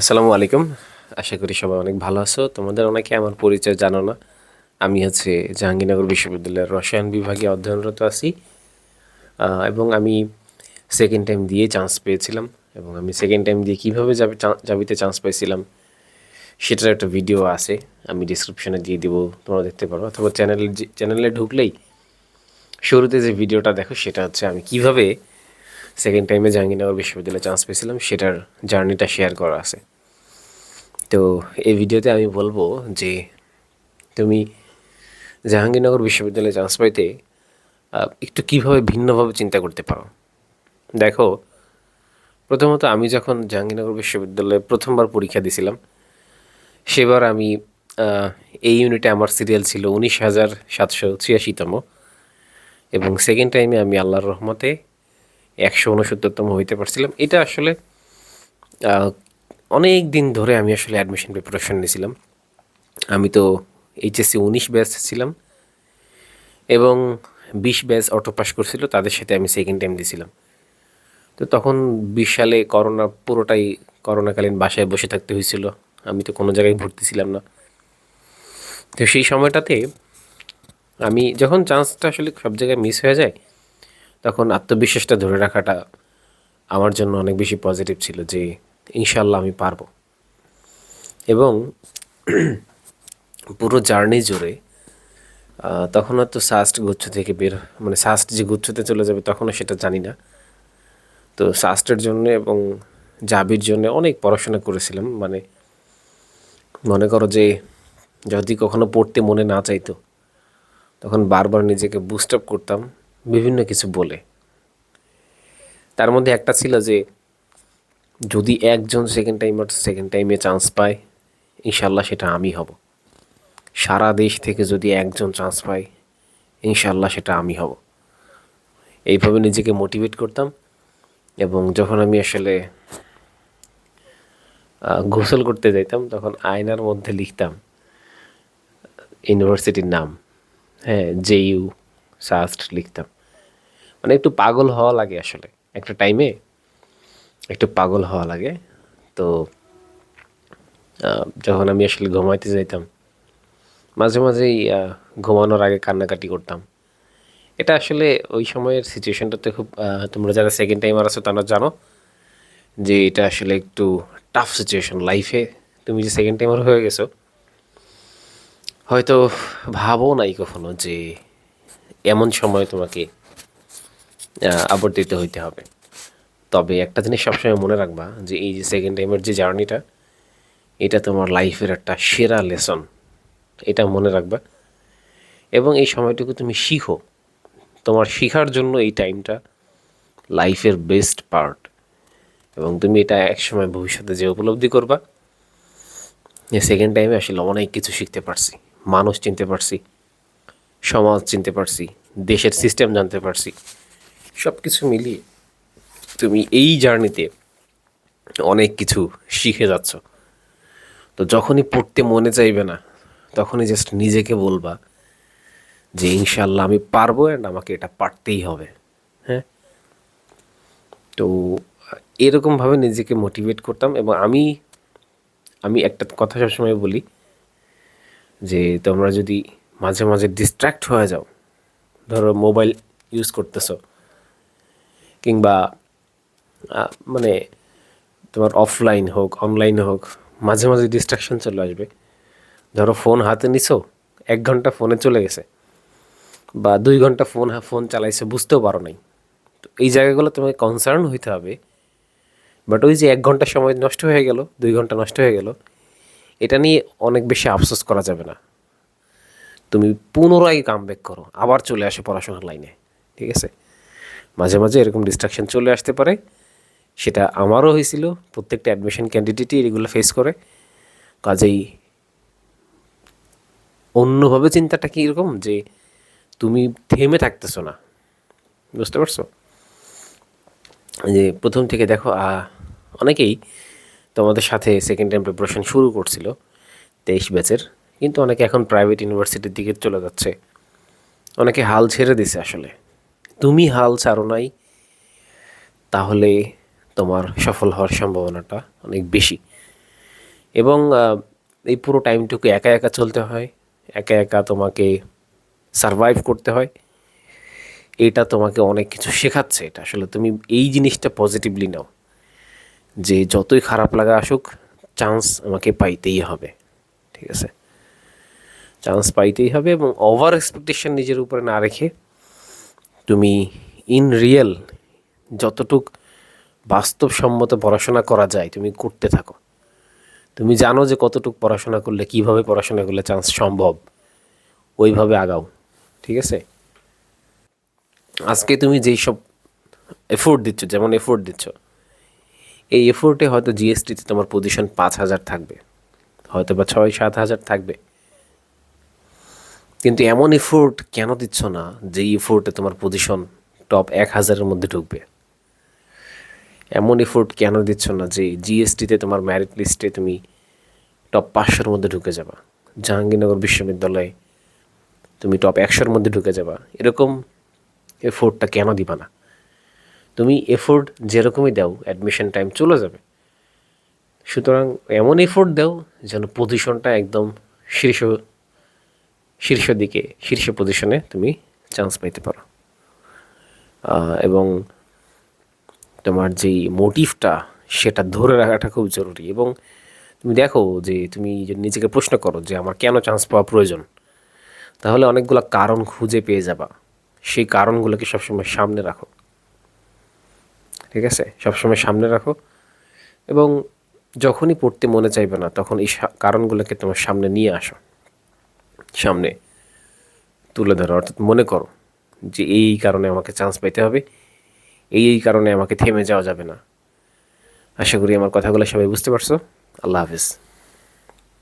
আসসালামু আলাইকুম। আশা করি সবাই অনেক ভালো আছো। তোমাদের অনেকে আমার পরিচয় জানো না। আমি হচ্ছে জাহাঙ্গীরনগর বিশ্ববিদ্যালয়ের রসায়ন বিভাগে অধ্যয়নরত আছি। এবং আমি সেকেন্ড টাইম দিয়ে চান্স পেয়েছিলাম এবং আমি সেকেন্ড টাইম দিয়ে কীভাবে যাবে যাবিতে চান্স পেয়েছিলাম সেটার একটা ভিডিও আছে। আমি ডিসক্রিপশনে দিয়ে দিব, তোমরা দেখতে পারো। অথবা চ্যানেলে চ্যানেলে ঢুকলেই শুরুতে যে ভিডিওটা দেখো, সেটা হচ্ছে আমি কীভাবে সেকেন্ড টাইমে জাহাঙ্গীরনগর বিশ্ববিদ্যালয়ে চান্স পেয়েছিলাম, সেটার জার্নিটা শেয়ার করা আছে। তো, এই ভিডিওতে আমি বলব যে, তুমি জাহাঙ্গীরনগর বিশ্ববিদ্যালয়ে চান্স পাইতে একটু কীভাবে ভিন্নভাবে চিন্তা করতে পারো? দেখো, প্রথমত আমি যখন জাহাঙ্গীরনগর বিশ্ববিদ্যালয়ে প্রথমবার পরীক্ষা দিয়েছিলাম সেবার আমি এই ইউনিটে আমার সিরিয়াল ছিল উনিশ হাজার সাতশো ছিয়াশিতম এবং সেকেন্ড টাইমে আমি আল্লাহর রহমতে একশো উনসত্তরতম হইতে পারছিলাম। এটা আসলে অনেক দিন ধরে আমি আসলে অ্যাডমিশন প্রিপারেশন নিয়েছিলাম আমি তো এইচএসসি উনিশ ব্যাচ ছিলাম এবং বিশ ব্যাচ অটো পাস করছিল, তাদের সাথে আমি সেকেন্ড টাইম দিয়েছিলাম তো তখন বিশ সালে করোনা, পুরোটাই করোনাকালীন বাসায় বসে থাকতে হয়েছিল। আমি তো কোনো জায়গায় ভর্তি ছিলাম না। তো সেই সময়টাতে আমি যখন চান্সটা আসলে সব জায়গায় মিস হয়ে যায় তখন আত্মবিশ্বাসটা ধরে রাখাটা আমার জন্য অনেক বেশি পজিটিভ ছিল যে ইনশাল্লাহ আমি পারব। এবং পুরো জার্নি জুড়ে তখন হয়তো সাস্ট গুচ্ছ থেকে বের মানে সাস্ট যে গুচ্ছতে চলে যাবে তখনও সেটা জানি না। তো সাস্টের জন্য এবং জাবির জন্য অনেক পড়াশোনা করেছিলাম মানে মনে করো যে যদি কখনো পড়তে মনে না চাইতো, তখন বারবার নিজেকে বুস্ট আপ করতাম। বিভিন্ন কিছু বলে। তার মধ্যে একটা ছিল যে, যদি একজন সেকেন্ড টাইমার সেকেন্ড টাইমে চান্স পায় ইনশাল্লাহ সেটা আমি হব। সারা দেশ থেকে যদি একজন চান্স পায় ইনশাল্লাহ সেটা আমি হব। এইভাবে নিজেকে মোটিভেট করতাম এবং যখন আমি আসলে গোসল করতে যাইতাম, তখন আয়নার মধ্যে লিখতাম, ইউনিভার্সিটির নাম। হ্যাঁ জে ইউ, সাস্ট লিখতাম। মানে একটু পাগল হওয়া লাগে আসলে। একটা টাইমে একটু পাগল হওয়া লাগে। তো যখন আমি আসলে ঘুমাইতে যাইতাম, মাঝে মাঝেই ঘুমানোর আগে কান্নাকাটি করতাম। এটা আসলে ওই সময়ের সিচুয়েশনটাতে খুব তোমরা যারা সেকেন্ড টাইমার আছো তারা জানো যে এটা আসলে একটু টাফ সিচুয়েশন লাইফে তুমি যে সেকেন্ড টাইমার হয়ে গেছো, হয়তো ভাবও নাই কখনো যে এমন সময় তোমাকে আবর্তিত হইতে হবে। তবে একটা জিনিস সবসময় মনে রাখবা যে এই যে সেকেন্ড টাইমের যে জার্নিটা এটা তোমার লাইফের একটা সেরা লেসন এটা মনে রাখবা। এবং এই সময়টুকু তুমি শিখো। তোমার শেখার জন্য এই টাইমটা লাইফের বেস্ট পার্ট এবং তুমি এটা একসময় ভবিষ্যতে যে উপলব্ধি করবা, যে সেকেন্ড টাইমে আসলে অনেক কিছু শিখতে পারছি। মানুষ চিনতে পারছি, সমাজ চিনতে পারছি, দেশের সিস্টেম জানতে পারছি। সব কিছু মিলিয়ে তুমি এই জার্নিতে অনেক কিছু শিখে যাচ্ছ। তো যখনই পড়তে মনে চাইবে না, তখনই জাস্ট নিজেকে বলবা যে ইনশাল্লাহ আমি পারব অ্যান্ড আমাকে এটা পারতেই হবে হ্যাঁ? তো এরকমভাবে নিজেকে মোটিভেট করতাম এবং আমি আমি একটা কথা সবসময় বলি যে তোমরা যদি মাঝে মাঝে ডিস্ট্র্যাক্ট হয়ে যাও, ধরো মোবাইল ইউজ করতেছো কিংবা মানে তোমার অফলাইন হোক অনলাইন হোক, মাঝে মাঝে ডিস্ট্রাকশন চলে আসবে। ধরো ফোন হাতে নিছো, এক ঘণ্টা ফোনে চলে গেছে, বা দুই ঘণ্টা ফোন ফোন চালাইছে, বুঝতেও পারো নাই। তো এই জায়গাগুলো তোমাকে কনসার্ন হইতে হবে। বাট ওই যে এক ঘণ্টা সময় নষ্ট হয়ে গেল, দুই ঘণ্টা নষ্ট হয়ে গেল, এটা নিয়ে অনেক বেশি আফসোস করা যাবে না। তুমি পুনরায় কাম ব্যাক করো, আবার চলে আসে পড়াশোনার লাইনে ঠিক আছে? মাঝে মাঝে এরকম ডিস্ট্রাকশন চলে আসতে পারে। সেটা আমারও হয়েছিল। প্রত্যেকটা অ্যাডমিশন ক্যান্ডিডেটই এগুলো ফেস করে। কাজেই অন্যভাবে চিন্তাটা কী এরকম যে তুমি থেমে থাকতেছো না। বুঝতে পারছ? যে প্রথম থেকে দেখো অনেকেই তোমাদের সাথে সেকেন্ড টাইম প্রিপারেশন শুরু করছিল তেইশ ব্যাচের কিন্তু অনেকে এখন প্রাইভেট ইউনিভার্সিটির দিকে চলে যাচ্ছে। অনেকে হাল ছেড়ে দিছে আসলে। তুমি হাল ছাড়ো নাই, তাহলে তোমার সফল হওয়ার সম্ভাবনাটা অনেক বেশি। এবং এই পুরো টাইমটুকু একা একা চলতে হয়, একা একা তোমাকে সারভাইভ করতে হয়। এটা তোমাকে অনেক কিছু শেখাচ্ছে এটা। আসলে তুমি এই জিনিসটা পজিটিভলি নাও, যে যতই খারাপ লাগা আসুক, চান্স আমাকে পাইতেই হবে, ঠিক আছে? চান্স পাইতেই হবে এবং ওভার এক্সপেকটেশন নিজের উপরে না রেখে তুমি ইন রিয়েল যতটুক বাস্তবসম্মত পড়াশোনা করা যায়, তুমি করতে থাকো। তুমি জানো যে কতটুকু পড়াশোনা করলে, কীভাবে পড়াশোনা করলে চান্স সম্ভব, ওইভাবে আগাও, ঠিক আছে? আজকে তুমি যেই সব এফোর্ট দিচ্ছ, যেমন এফোর্ট দিচ্ছ, এই এফোর্টে হয়তো জিএসটিতে তোমার পজিশন পাঁচ হাজার থাকবে হয়তো বা ছয় সাত হাজার থাকবে। কিন্তু এমন এফোর্ট কেন দিচ্ছ না যে এফোর্টে তোমার পজিশন টপ এক হাজারের মধ্যে ঢুকবে? এমন এফোর্ট কেন দিচ্ছ না যে জিএসটিতে তোমার ম্যারিট লিস্টে তুমি টপ পাঁচশোর মধ্যে ঢুকে যাবা? জাহাঙ্গীরনগর বিশ্ববিদ্যালয়ে তুমি টপ একশোর মধ্যে ঢুকে যাবা। এরকম এফোর্টটা কেন দিবা না? তুমি এফোর্ট যেরকমই দাও অ্যাডমিশন টাইম চলে যাবে। সুতরাং এমন এফোর্ট দাও যেন পজিশনটা একদম শীর্ষ শীর্ষ দিকে, শীর্ষ পজিশনে তুমি চান্স পাইতে পারো। এবং তোমার যেই মোটিভটা সেটা ধরে রাখাটা খুব জরুরি। এবং তুমি দেখো যে তুমি যদি নিজেকে প্রশ্ন করো যে আমার কেন চান্স পাওয়া প্রয়োজন, তাহলে অনেকগুলো কারণ খুঁজে পেয়ে যাবা। সেই কারণগুলোকে সবসময় সামনে রাখো। ঠিক আছে? সবসময় সামনে রাখো। এবং যখনই পড়তে মনে চাইবে না, তখন এই কারণগুলোকে তোমার সামনে নিয়ে আসো। সামনে তুলে ধরা, অর্থাৎ মনে করো যে এই কারণে আমাকে চান্স পাইতে হবে, এই এই কারণে আমাকে থেমে যাওয়া যাবে না। আশা করি আমার কথাগুলো সবাই বুঝতে পারছ। আল্লাহ হাফিজ।